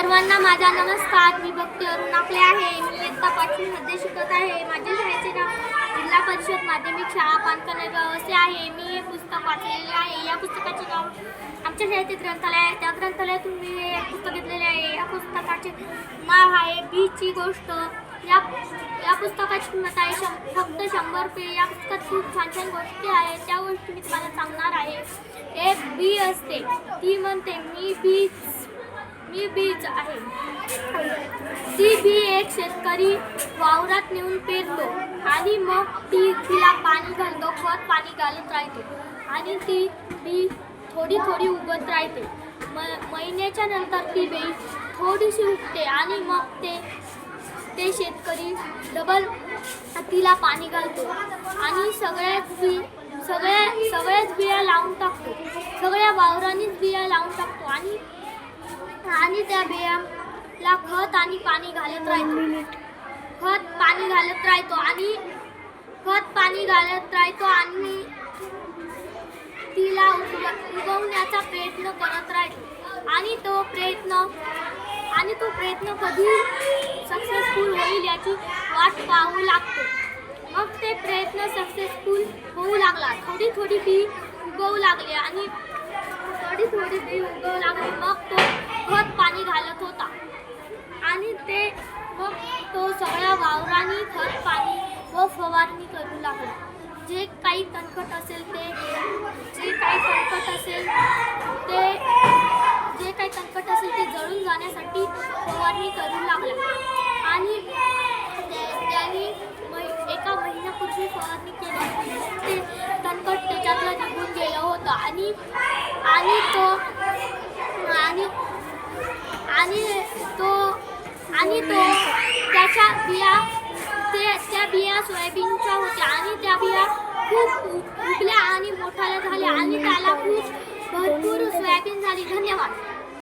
सर्वांना माझा नमस्कार. मी भक्ती अरुण आपले आहे. मी इयत्ता पाचवीमध्ये शिकत आहे. माझ्या शाळेचे नाव जिल्हा परिषद माध्यमिक शाळा पानकनगाव असे आहे. मी हे पुस्तक वाचलेले आहे. या पुस्तकाचे नाव आमच्या शाळेचे ग्रंथालय आहे. त्या ग्रंथालयातून मी हे पुस्तक घेतलेले आहे. या पुस्तकाचे नाव आहे बीची गोष्ट. या या पुस्तकाची किंमत आहे शं फक्त शंभर पे. या पुस्तकात खूप छान छान गोष्टी आहेत. त्या गोष्टी मी तुम्हाला सांगणार आहे. एक बी असते. ती म्हणते मी बी मी बीज आहे. ती बी एक शेतकरी वावरात नेऊन पेरतो आणि मग ती तिला पाणी घालतो खत पाणी घालत राहते आणि ती बी थोडी थोडी उगत राहते. म महिन्याच्या नंतर ती बी थोडीशी उगते आणि मग ते ते शेतकरी डबल तिला पाणी घालतो आणि सगळ्याच बी सगळ्या सगळ्याच बिया लावून टाकतो. सगळ्या वावरांनीच बिया लावून टाकतो. त्या बियाला खत आणि पाणी घालत राहतो. खत पाणी घालत राहतो आणि खत पाणी घालत राहतो आणि तिला उगव- उगवण्याचा प्रयत्न करत राहतो. आणि तो प्रयत्न आणि तो प्रयत्न कधी सक्सेसफुल होईल याची वाट पाहू लागतो. मग ते प्रयत्न सक्सेसफुल होऊ लागला. थोडी थोडी बी उगवू लागले आणि थोडी थोडी बी उगवू लागली. मग तो पाणी घालत होता. आणि ते मग तो सगळ्या वावरांनी खत पाणी व फवारणी करू लागला. जे काही तणकट असेल ते जे काही तणकट असेल ते जे काही तणकट असेल ते जळून जाण्यासाठी फवारणी करू लागला. आणि त्यांनी त्याने एका महिन्यापूर्वी फवारणी केली. ते तणकट त्याच्यातलं निघून गेलं होतं. आणि आणि तो आणि आणि तो आणि तो त्याच्या बिया ते त्या बिया सोयाबीनच्या होत्या. आणि त्या बिया खूप उगल्या आणि मोठ्या झाल्या. आणि त्याला खूप भरपूर सोयाबीन झाली. धन्यवाद.